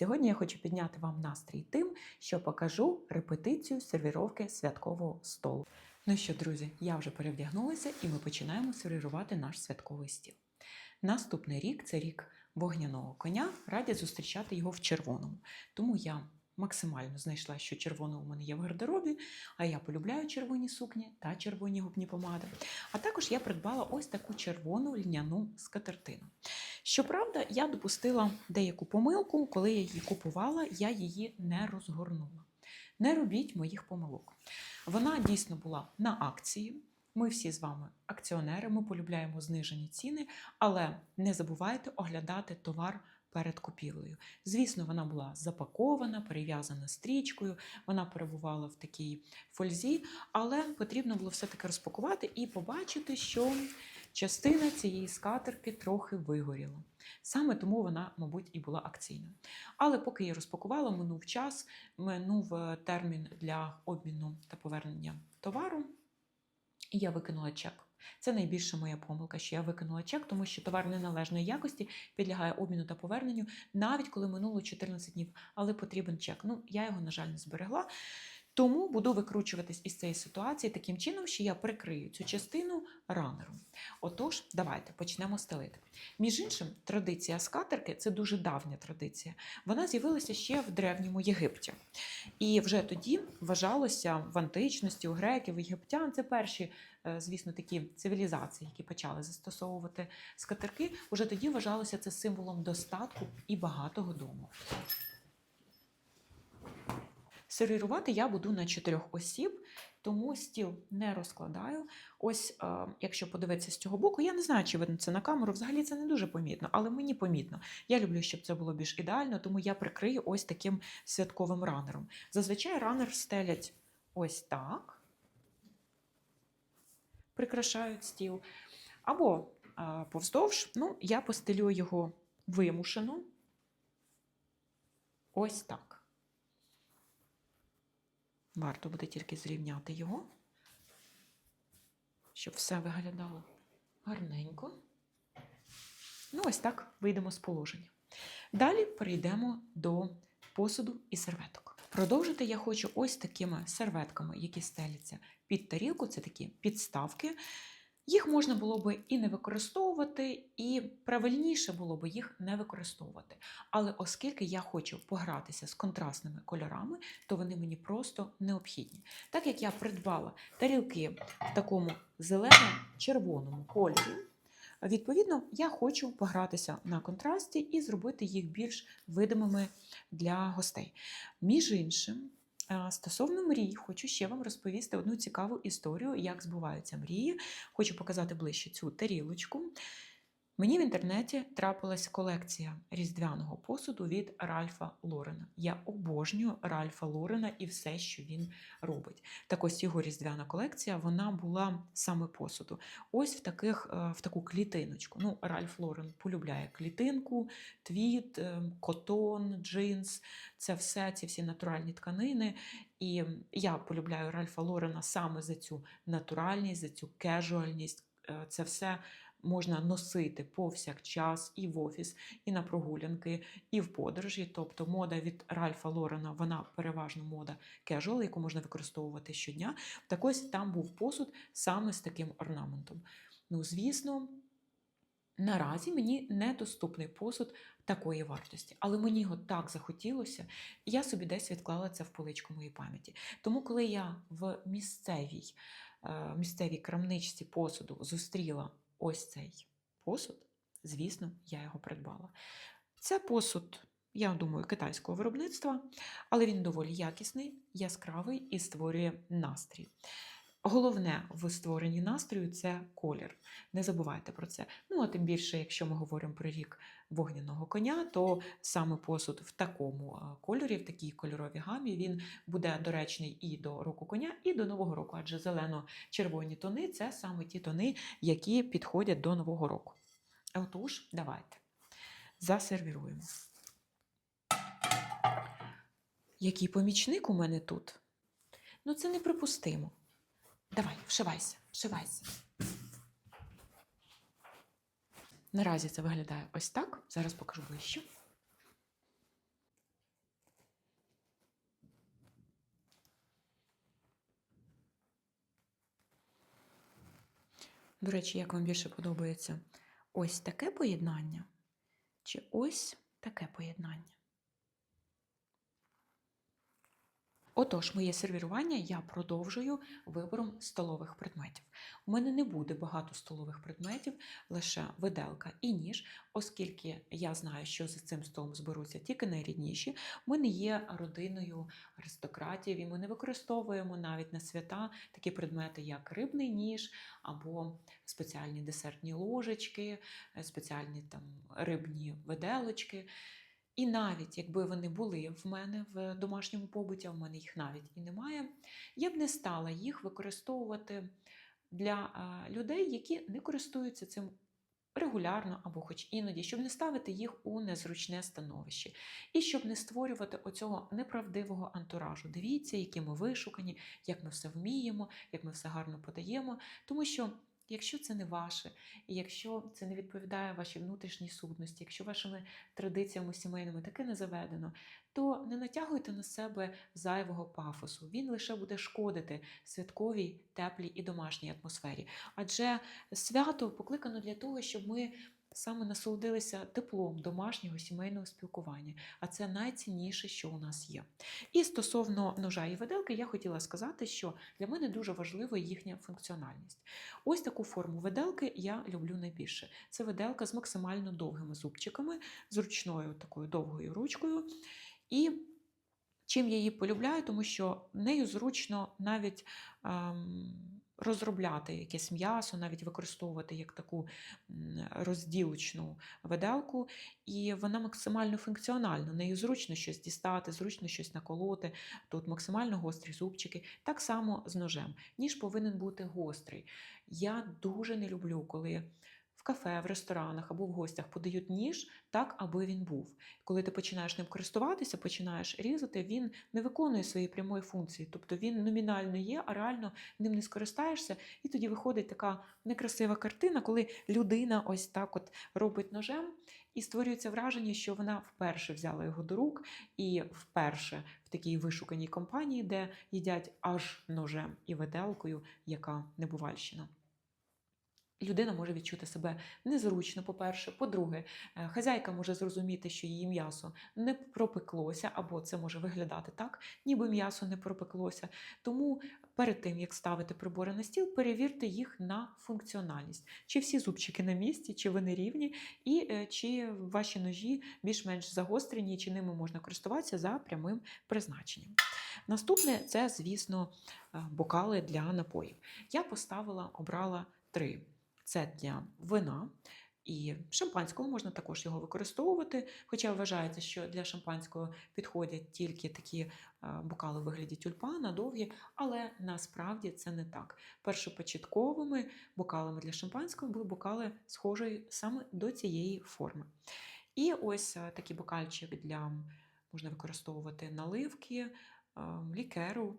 Сьогодні я хочу підняти вам настрій тим, що покажу репетицію сервіровки святкового столу. Ну що, друзі, я вже перевдягнулася і ми починаємо сервірувати наш святковий стіл. Наступний рік це рік вогняного коня, раді зустрічати його в червоному. Тому я максимально знайшла, що червоне у мене є в гардеробі, а я полюбляю червоні сукні та червоні губні помади. А також я придбала ось таку червону льняну скатертину. Щоправда, я допустила деяку помилку, коли я її купувала, я її не розгорнула. Не робіть моїх помилок. Вона дійсно була на акції. Ми всі з вами акціонери, ми полюбляємо знижені ціни, але не забувайте оглядати товар перед купівлею. Звісно, вона була запакована, перев'язана стрічкою, вона перебувала в такій фользі, але потрібно було все-таки розпакувати і побачити, що частина цієї скатерки трохи вигоріла. Саме тому вона, мабуть, і була акційною. Але поки я розпакувала, минув час, минув е, термін для обміну та повернення товару, і я викинула чек. Це найбільша моя помилка, що я викинула чек, тому що товар неналежної якості підлягає обміну та поверненню, навіть коли минуло 14 днів, але потрібен чек. Ну, я його, на жаль, не зберегла. Тому буду викручуватись із цієї ситуації таким чином, що я прикрию цю частину ранером. Отож, давайте почнемо стелити. Між іншим, традиція скатерки це дуже давня традиція. Вона з'явилася ще в древньому Єгипті. І вже тоді вважалося в античності, у греків, єгиптян це перші, е, звісно, такі цивілізації, які почали застосовувати скатерки. Уже тоді вважалося це символом достатку і багатого дому. Сервірувати я буду на чотирьох осіб, тому стіл не розкладаю. Ось, е, якщо подивитися з цього боку, я не знаю, чи видно це на камеру. Взагалі це не дуже помітно, але мені помітно. Я люблю, щоб це було більш ідеально, тому я прикрию ось таким святковим ранером. Зазвичай ранер стелять ось так, прикрашають стіл. Або е, повздовж, ну, я постелю його вимушено. Ось так. Варто буде тільки зрівняти його, щоб все виглядало гарненько. Ну, ось так вийдемо з положення. Далі перейдемо до посуду і серветок. Продовжити я хочу ось такими серветками, які стеляться під тарілку. Це такі підставки. Їх можна було би і не використовувати, і правильніше було би їх не використовувати. Але оскільки я хочу погратися з контрастними кольорами, то вони мені просто необхідні. Так як я придбала тарілки в такому зелено-червоному кольорі, відповідно, я хочу погратися на контрасті і зробити їх більш видимими для гостей. Між іншим, Стосовно мрій, хочу ще вам розповісти одну цікаву історію, як збуваються мрії. Хочу показати ближче цю тарілочку. Мені в інтернеті трапилась колекція різдвяного посуду від Ральфа Лорена. Я обожнюю Ральфа Лорена і все, що він робить. Так ось його різдвяна колекція вона була саме посуду. Ось в таких, е, в таку клітиночку. Ну, Ральф Лорен полюбляє клітинку, твіт, е, котон, джинс. Це все, ці всі натуральні тканини. І я полюбляю Ральфа Лорена саме за цю натуральність, за цю кежуальність. Е, Це все можна носити повсякчас і в офіс, і на прогулянки, і в подорожі. Тобто мода від Ральфа Лорена, вона переважно мода кежуал, яку можна використовувати щодня. Так ось там був посуд саме з таким орнаментом. Ну, звісно. Наразі мені недоступний посуд такої вартості, але мені його так захотілося, і я собі десь відклала це в поличку моєї пам'яті. Тому, коли я в місцевій, е, місцевій крамничці посуду зустріла ось цей посуд, звісно, я його придбала. Це посуд, я думаю, китайського виробництва, але він доволі якісний, яскравий і створює настрій. Головне в створенні настрою це колір. Не забувайте про це. Ну, а тим більше, якщо ми говоримо про рік вогняного коня, то саме посуд в такому кольорі, в такій кольоровій гамі, він буде доречний і до року коня, і до Нового року, адже зелено-червоні тони це саме ті тони, які підходять до Нового року. Отож, давайте засервіруємо. Який помічник у мене тут? Ну, це неприпустимо. Давай, вшивайся, вшивайся. Наразі це виглядає ось так. Зараз покажу ближче. До речі, як вам більше подобається ось таке поєднання чи ось таке поєднання? Отож, моє сервірування я продовжую вибором столових предметів. У мене не буде багато столових предметів, лише виделка і ніж, оскільки я знаю, що за цим столом зберуться тільки найрідніші. Ми не є родиною аристократів, і ми не використовуємо навіть на свята такі предмети, як рибний ніж або спеціальні десертні ложечки, е, спеціальні там рибні виделочки. І навіть якби вони були в мене в домашньому побуті, а в мене їх навіть і немає, я б не стала їх використовувати для людей, які не користуються цим регулярно або хоч іноді, щоб не ставити їх у незручне становище. І щоб не створювати оцього неправдивого антуражу. Дивіться, які ми вишукані, як ми все вміємо, як ми все гарно подаємо. Тому що. Якщо це не ваше, і якщо це не відповідає вашій внутрішній сутності, якщо вашими традиціями сімейними таке не заведено, то не натягуйте на себе зайвого пафосу. Він лише буде шкодити святковій, теплій і домашній атмосфері. Адже свято покликано для того, щоб ми саме насолодилися теплом домашнього сімейного спілкування, а це найцінніше, що у нас є. І стосовно ножа і виделки, я хотіла сказати, що для мене дуже важлива їхня функціональність. Ось таку форму виделки я люблю найбільше. Це виделка з максимально довгими зубчиками, з ручною такою довгою ручкою. І чим я її полюбляю, тому що нею зручно навіть. Ем, Розробляти якесь м'ясо, навіть використовувати як таку розділочну виделку, і вона максимально функціональна. Нею зручно щось дістати, зручно щось наколоти. Тут максимально гострі зубчики. Так само з ножем. Ніж повинен бути гострий. Я дуже не люблю, коли в кафе, в ресторанах або в гостях подають ніж так, аби він був. Коли ти починаєш ним користуватися, починаєш різати, він не виконує своєї прямої функції. Тобто він номінально є, а реально ним не скористаєшся. І тоді виходить така некрасива картина, коли людина ось так от робить ножем, і створюється враження, що вона вперше взяла його до рук, і вперше в такій вишуканій компанії, де їдять аж ножем і виделкою, яка небувальщина людина може відчути себе незручно, по-перше. По-друге, е, хазяйка може зрозуміти, що її м'ясо не пропеклося, або це може виглядати так, ніби м'ясо не пропеклося. Тому перед тим, як ставити прибори на стіл, перевірте їх на функціональність. Чи всі зубчики на місці, чи вони рівні, і е, чи ваші ножі більш-менш загострені, чи ними можна користуватися за прямим призначенням. Наступне це, звісно, е, бокали для напоїв. Я поставила, обрала три. Це для вина. І шампанського можна також його використовувати, хоча вважається, що для шампанського підходять тільки такі е, бокали у вигляді тюльпана, довгі, але насправді це не так. Першопочатковими бокалами для шампанського були бокали схожі саме до цієї форми. І ось е, такий бокальчик для можна використовувати наливки, ем, лікеру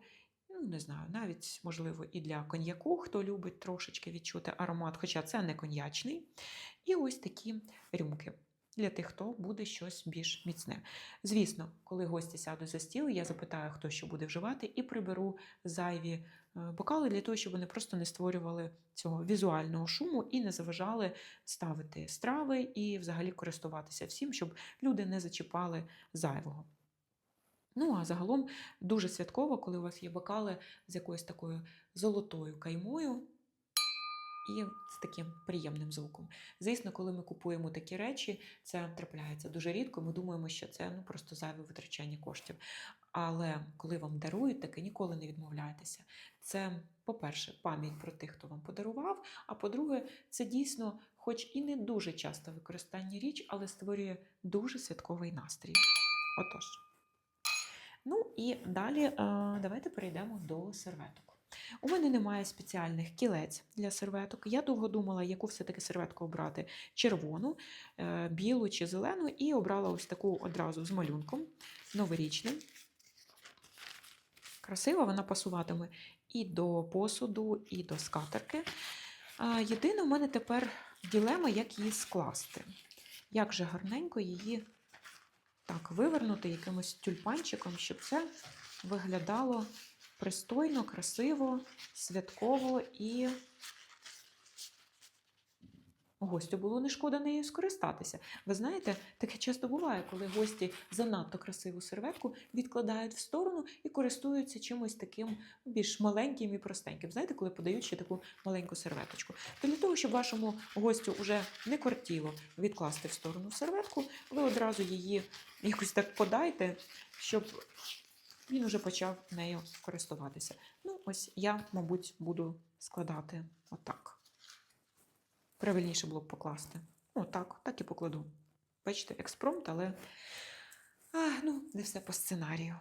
не знаю, навіть, можливо, і для коньяку, хто любить трошечки відчути аромат, хоча це не коньячний. І ось такі рюмки. Для тих, хто буде щось більш міцне. Звісно, коли гості сядуть за стіл, я запитаю, хто що буде вживати, і приберу зайві е, бокали для того, щоб вони просто не створювали цього візуального шуму і не заважали ставити страви і взагалі користуватися всім, щоб люди не зачіпали зайвого. Ну, а загалом дуже святково, коли у вас є бокали з якоюсь такою золотою каймою і з таким приємним звуком. Звісно, коли ми купуємо такі речі, це трапляється дуже рідко. Ми думаємо, що це ну, просто зайве витрачання коштів. Але коли вам дарують, таке ніколи не відмовляйтеся. Це, по-перше, пам'ять про тих, хто вам подарував. А по-друге, це дійсно, хоч і не дуже часто використання річ, але створює дуже святковий настрій. Отож. Ну і далі е, давайте перейдемо до серветок. У мене немає спеціальних кілець для серветок. Я довго думала, яку все-таки серветку обрати: червону, е, білу чи зелену, і обрала ось таку одразу з малюнком новорічним. Красива, вона пасуватиме і до посуду, і до скатерки. Єдине, у мене тепер ділема, як її скласти. Як же гарненько її так вивернути якимось тюльпанчиком, щоб це виглядало пристойно, красиво, святково і гостю було не шкода нею скористатися. Ви знаєте, таке часто буває, коли гості занадто красиву серветку відкладають в сторону і користуються чимось таким більш маленьким і простеньким. Знаєте, коли подають ще таку маленьку серветочку. То для того, щоб вашому гостю вже не кортіло відкласти в сторону серветку, ви одразу її якось так подайте, щоб він уже почав нею користуватися. Ну, ось я, мабуть, буду складати отак. Правильніше було б покласти. Отак, так і покладу. Бачите, експромт, але а, ну, не все по сценарію.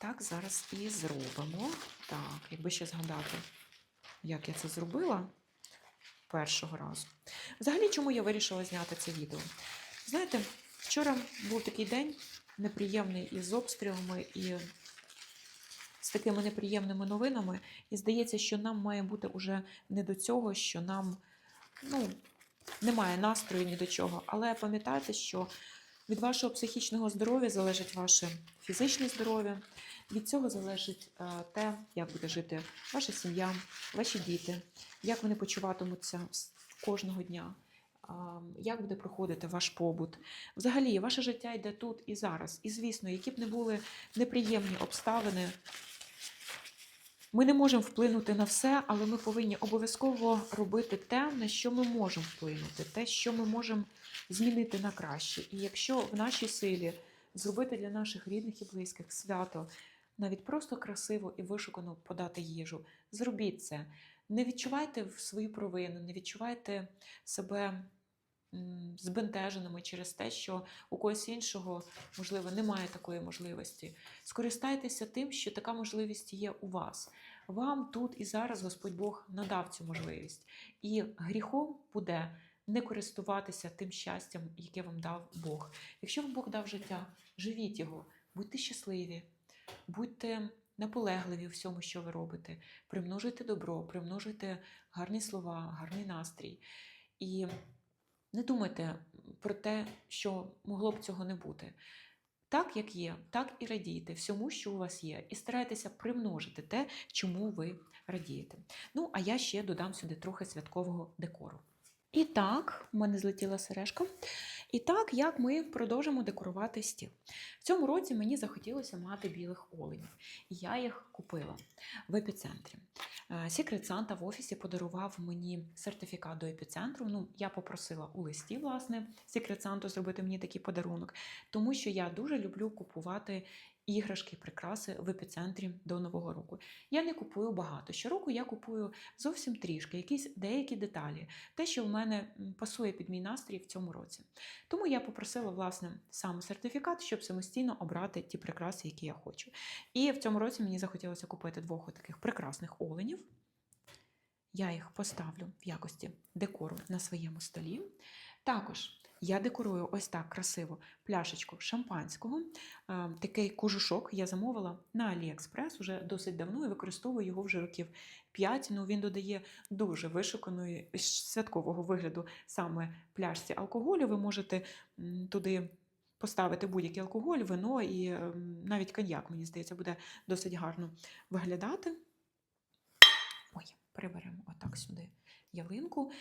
Так, зараз і зробимо. Так, якби ще згадати, як я це зробила першого разу. Взагалі, чому я вирішила зняти це відео? Знаєте, вчора був такий день неприємний із обстрілами і з такими неприємними новинами. І здається, що нам має бути уже не до цього, що нам ну, немає настрою ні до чого. Але пам'ятайте, що від вашого психічного здоров'я залежить ваше фізичне здоров'я. Від цього залежить е, те, як буде жити ваша сім'я, ваші діти, як вони почуватимуться кожного дня, як буде проходити ваш побут. Взагалі, ваше життя йде тут і зараз. І, звісно, які б не були неприємні обставини, ми не можемо вплинути на все, але ми повинні обов'язково робити те, на що ми можемо вплинути, те, що ми можемо змінити на краще. І якщо в нашій силі зробити для наших рідних і близьких свято, навіть просто красиво і вишукано подати їжу, зробіть це. Не відчувайте свою провину, не відчувайте себе збентеженими через те, що у когось іншого, можливо, немає такої можливості. Скористайтеся тим, що така можливість є у вас. Вам тут і зараз Господь Бог надав цю можливість. І гріхом буде не користуватися тим щастям, яке вам дав Бог. Якщо вам Бог дав життя, живіть його, будьте щасливі, будьте наполегливі у всьому, що ви робите. Примножуйте добро, примножуйте гарні слова, гарний настрій. І не думайте про те, що могло б цього не бути. Так, як є, так і радійте всьому, що у вас є, і старайтеся примножити те, чому ви радієте. Ну, а я ще додам сюди трохи святкового декору. І так, в мене злетіла сережка. І так, як ми продовжимо декорувати стіл. В цьому році мені захотілося мати білих оленів. І я їх купила в епіцентрі. Секрет Санта в офісі подарував мені сертифікат до епіцентру. Ну, я попросила у листі, власне, Секрет Санту зробити мені такий подарунок, тому що я дуже люблю купувати іграшки, прикраси в епіцентрі до Нового року. Я не купую багато. Щороку я купую зовсім трішки, якісь деякі деталі, те, що в мене пасує під мій настрій в цьому році. Тому я попросила власне сам сертифікат, щоб самостійно обрати ті прикраси, які я хочу. І в цьому році мені захотілося купити двох таких прекрасних оленів. Я їх поставлю в якості декору на своєму столі. Також я декорую ось так красиво пляшечку шампанського. Такий кожушок я замовила на AliExpress уже досить давно і використовую його вже років 5. Ну, він додає дуже вишуканої святкового вигляду саме пляшці алкоголю. Ви можете туди поставити будь-який алкоголь, вино і ем, навіть коньяк, мені здається, буде досить гарно виглядати. Ой, приберемо отак сюди ялинку.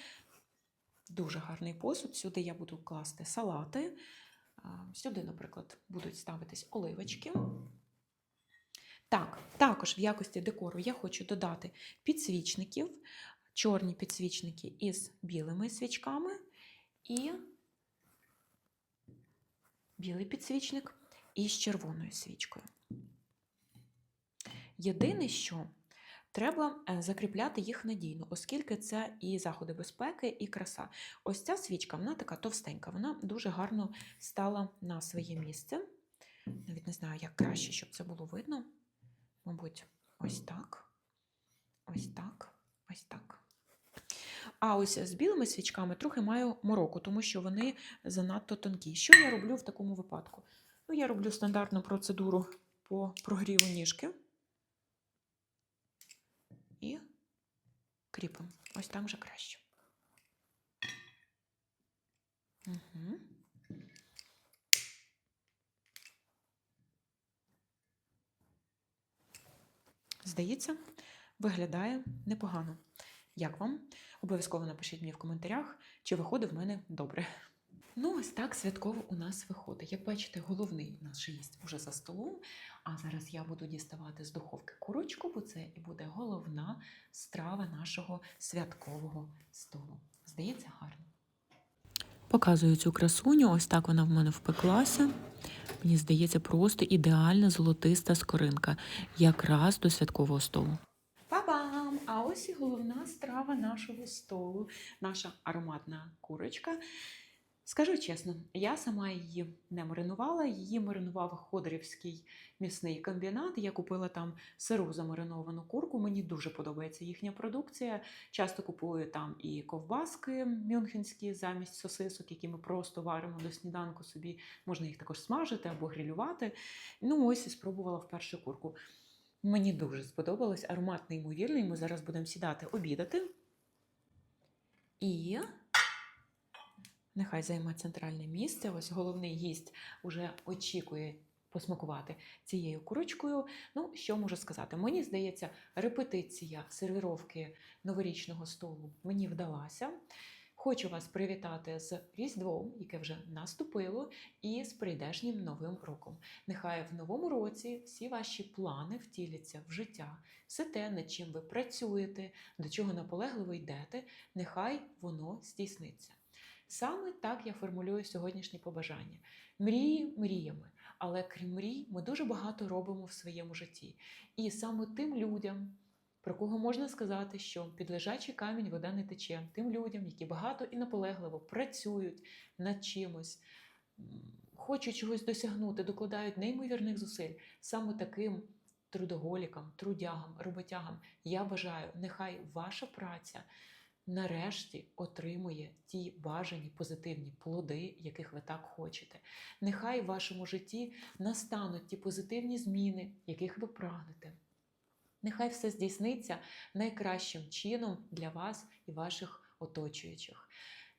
Дуже гарний посуд. Сюди я буду класти салати. Сюди, наприклад, будуть ставитись оливочки. Так, також в якості декору я хочу додати підсвічників, чорні підсвічники із білими свічками і білий підсвічник із червоною свічкою. Єдине, що треба е, закріпляти їх надійно, оскільки це і заходи безпеки, і краса. Ось ця свічка, вона така товстенька, вона дуже гарно стала на своє місце. Навіть не знаю, як краще, щоб це було видно. Мабуть, ось так. Ось так, ось так. А ось з білими свічками трохи маю мороку, тому що вони занадто тонкі. Що я роблю в такому випадку? Ну, я роблю стандартну процедуру по прогріву ніжки і кріпимо. Ось там вже краще. Угу. Здається, виглядає непогано. Як вам? Обов'язково напишіть мені в коментарях, чи виходить в мене добре. Ну, ось так святково у нас виходить. Як бачите, головний у нас же є уже за столом. А зараз я буду діставати з духовки курочку, бо це і буде головна страва нашого святкового столу. Здається, гарно. Показую цю красуню. Ось так вона в мене впеклася. Мені здається, просто ідеальна золотиста скоринка, якраз до святкового столу. Па-бам! А ось і головна страва нашого столу, наша ароматна курочка. Скажу чесно, я сама її не маринувала, її маринував Ходорівський м'ясний комбінат. Я купила там сиру замариновану курку. Мені дуже подобається їхня продукція. Часто купую там і ковбаски мюнхенські замість сосисок, які ми просто варимо до сніданку собі. Можна їх також смажити або грилювати. Ну, ось і спробувала вперше курку. Мені дуже сподобалось, аромат неймовірний. Ми зараз будемо сідати обідати. І нехай займе центральне місце. Ось головний гість уже очікує посмакувати цією курочкою. Ну, що можу сказати? Мені здається, репетиція сервіровки новорічного столу мені вдалася. Хочу вас привітати з Різдвом, яке вже наступило, і з прийдешнім новим роком. Нехай в новому році всі ваші плани втіляться в життя, все те, над чим ви працюєте, до чого наполегливо йдете, нехай воно здійсниться. Саме так я формулюю сьогоднішні побажання. Мрії мріями, але крім мрій, ми дуже багато робимо в своєму житті. І саме тим людям, про кого можна сказати, що під лежачий камінь вода не тече, тим людям, які багато і наполегливо працюють над чимось, хочуть чогось досягнути, докладають неймовірних зусиль, саме таким трудоголікам, трудягам, роботягам я бажаю, нехай ваша праця нарешті отримує ті бажані позитивні плоди, яких ви так хочете. Нехай в вашому житті настануть ті позитивні зміни, яких ви прагнете. Нехай все здійсниться найкращим чином для вас і ваших оточуючих.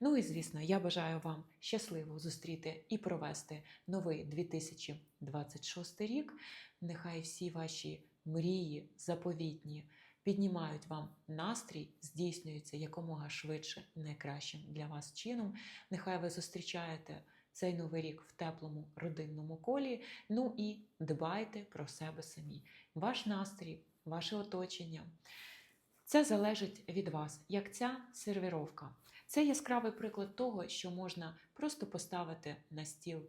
Ну і звісно, я бажаю вам щасливо зустріти і провести новий 2026 рік. Нехай всі ваші мрії заповітні піднімають вам настрій, здійснюються якомога швидше найкращим для вас чином. Нехай ви зустрічаєте цей новий рік в теплому родинному колі. Ну і дбайте про себе самі. Ваш настрій, ваше оточення. Це залежить від вас, як ця сервіровка. Це яскравий приклад того, що можна просто поставити на стіл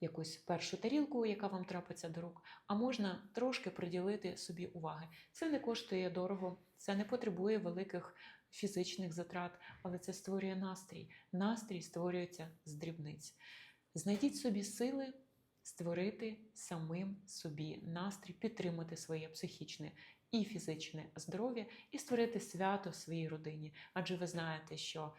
якусь першу тарілку, яка вам трапиться до рук, а можна трошки приділити собі уваги. Це не коштує дорого, це не потребує великих фізичних затрат, але це створює настрій. Настрій створюється з дрібниць. Знайдіть собі сили створити самим собі настрій, підтримати своє психічне і фізичне здоров'я і створити свято в своїй родині. Адже ви знаєте, що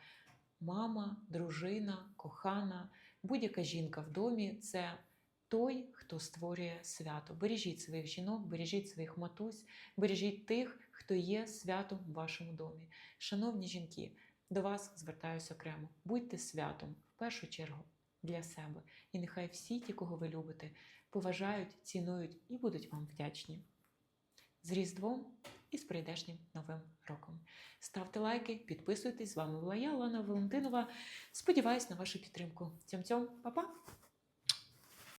мама, дружина, кохана, будь-яка жінка в домі це той, хто створює свято. Бережіть своїх жінок, бережіть своїх матусь, бережіть тих, хто є святом в вашому домі. Шановні жінки, до вас звертаюся окремо. Будьте святом в першу чергу для себе. І нехай всі ті, кого ви любите, поважають, цінують і будуть вам вдячні. З Різдвом і з прийдешнім новим роком. Ставте лайки, підписуйтесь. З вами була я, Олена Валентинова. Сподіваюсь на вашу підтримку. Цьом-цьом, па-па!